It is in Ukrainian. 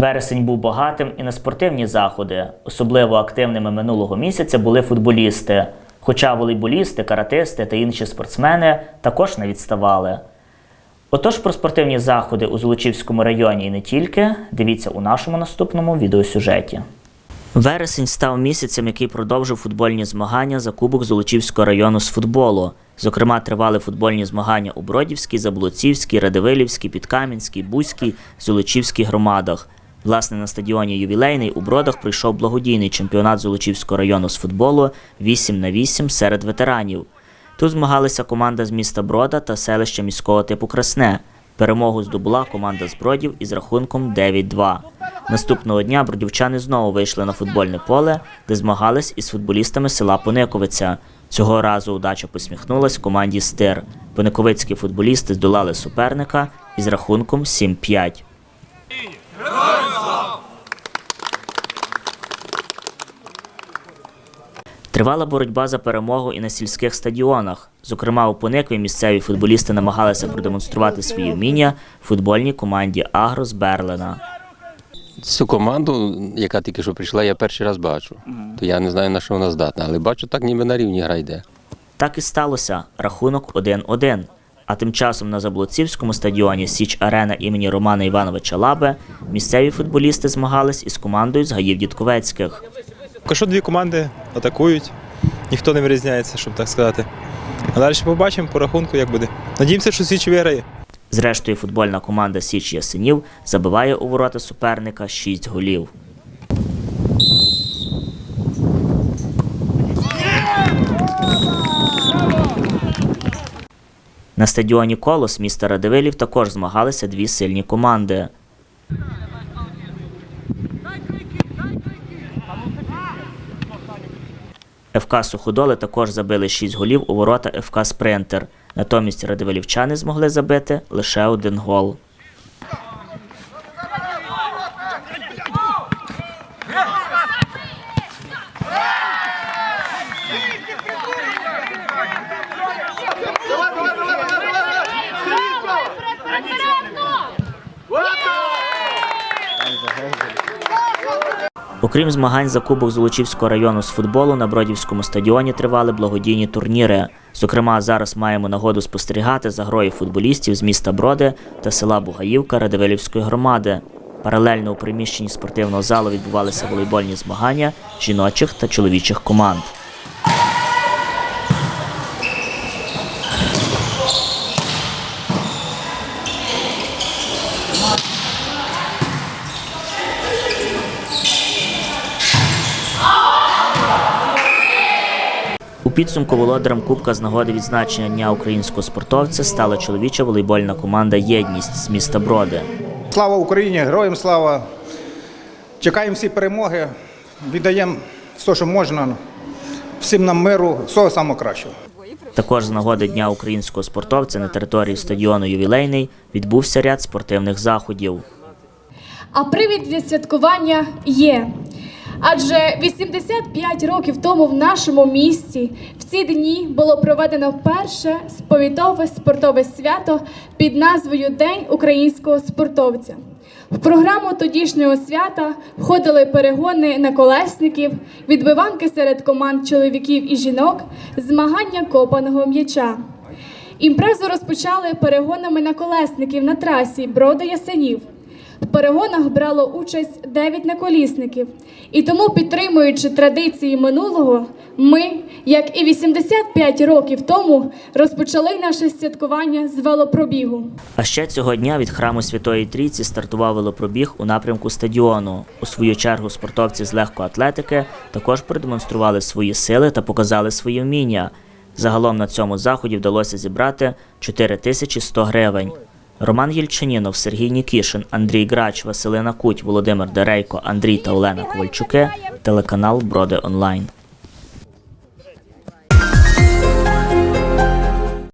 Вересень був багатим і на спортивні заходи. Особливо активними минулого місяця були футболісти. Хоча волейболісти, каратисти та інші спортсмени також не відставали. Отож про спортивні заходи у Золочівському районі і не тільки, дивіться у нашому наступному відеосюжеті. Вересень став місяцем, який продовжив футбольні змагання за Кубок Золочівського району з футболу. Зокрема, тривали футбольні змагання у Бродівській, Заблоцівській, Радивилівській, Підкам'янській, Бузькій, Золочівській громадах. Власне, на стадіоні Ювілейний у Бродах прийшов благодійний чемпіонат Золочівського району з футболу 8 на 8 серед ветеранів. Тут змагалися команда з міста Брода та селища міського типу Красне. Перемогу здобула команда з Бродів із рахунком 9-2. Наступного дня бродівчани знову вийшли на футбольне поле, де змагались із футболістами села Пониковиця. Цього разу удача посміхнулась команді Стир. Пониковицькі футболісти здолали суперника із рахунком 7-5. Тривала боротьба за перемогу і на сільських стадіонах. Зокрема, у Поникві місцеві футболісти намагалися продемонструвати свої вміння футбольній команді Агро з Берлина. Цю команду, яка тільки що прийшла, я перший раз бачу. То я не знаю, на що вона здатна, але бачу, так ніби на рівні гра йде. Так і сталося. Рахунок 1-1. А тим часом на Заблоцівському стадіоні Січ Арена імені Романа Івановича Лаби місцеві футболісти змагались із командою з Гаїв Дідковецьких. Поки що дві команди атакують, ніхто не вирізняється, щоб так сказати. А далі побачимо по рахунку, як буде. Надіємося, що Січ виграє. Зрештою, футбольна команда Січ Ясенів забиває у ворота суперника 6 голів. На стадіоні Колос міста Радивилів також змагалися дві сильні команди. ФК Суходоли також забили 6 голів у ворота ФК Спринтер. Натомість радивилівчани змогли забити лише один гол. Окрім змагань за Кубок Золочівського району з футболу, на Бродівському стадіоні тривали благодійні турніри. Зокрема, зараз маємо нагоду спостерігати за грою футболістів з міста Броди та села Бугаївка Радивилівської громади. Паралельно у приміщенні спортивного залу відбувалися волейбольні змагання жіночих та чоловічих команд. У підсумку володарем Кубка з нагоди відзначення Дня українського спортовця стала чоловіча волейбольна команда Єдність з міста Броди. Слава Україні, героям слава. Чекаємо всі перемоги, віддаємо все, що можна. Всім нам миру, всього самого кращого. Також з нагоди Дня українського спортовця на території стадіону Ювілейний відбувся ряд спортивних заходів. А привід для святкування є. Адже 85 років тому в нашому місті в ці дні було проведено перше сповітове спортове свято під назвою День українського спортовця. В програму тодішнього свята входили перегони на колесників, відбиванки серед команд чоловіків і жінок, змагання копаного м'яча. Імпрезу розпочали перегонами на колесників на трасі Броди Ясенів. В перегонах брало участь 9 наколісників. І тому, підтримуючи традиції минулого, ми, як і 85 років тому, розпочали наше святкування з велопробігу. А ще цього дня від храму Святої Трійці стартував велопробіг у напрямку стадіону. У свою чергу спортовці з легкоатлетики також продемонстрували свої сили та показали свої вміння. Загалом на цьому заході вдалося зібрати 4100 гривень. Роман Єльчинінов, Сергій Нікішин, Андрій Грач, Василина Куть, Володимир Дерейко, Андрій та Олена Ковальчуки, телеканал Броди Онлайн.